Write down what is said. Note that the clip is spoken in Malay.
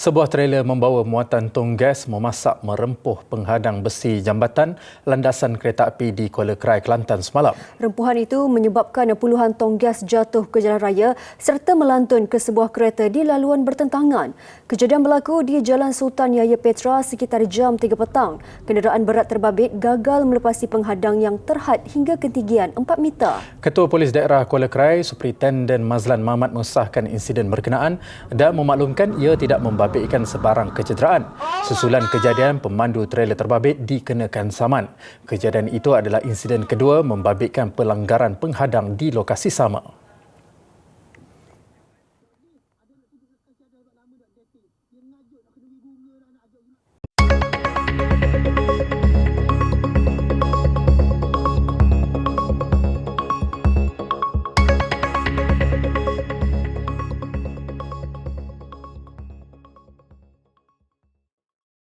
Sebuah trailer membawa muatan tong gas memasak merempuh penghadang besi jambatan landasan kereta api di Kuala Krai, Kelantan semalam. Rempuhan itu menyebabkan puluhan tong gas jatuh ke jalan raya serta melantun ke sebuah kereta di laluan bertentangan. Kejadian berlaku di Jalan Sultan Yahya Petra sekitar jam 3 petang. Kenderaan berat terbabit gagal melepasi penghadang yang terhad hingga ketinggian 4 meter. Ketua Polis Daerah Kuala Krai, Superintenden Mazlan Mahmat mengesahkan insiden berkenaan dan memaklumkan ia tidak membabit membabitkan sebarang kecederaan. Susulan kejadian, pemandu trailer terbabit dikenakan saman. Kejadian itu adalah insiden kedua membabitkan pelanggaran penghadang di lokasi sama.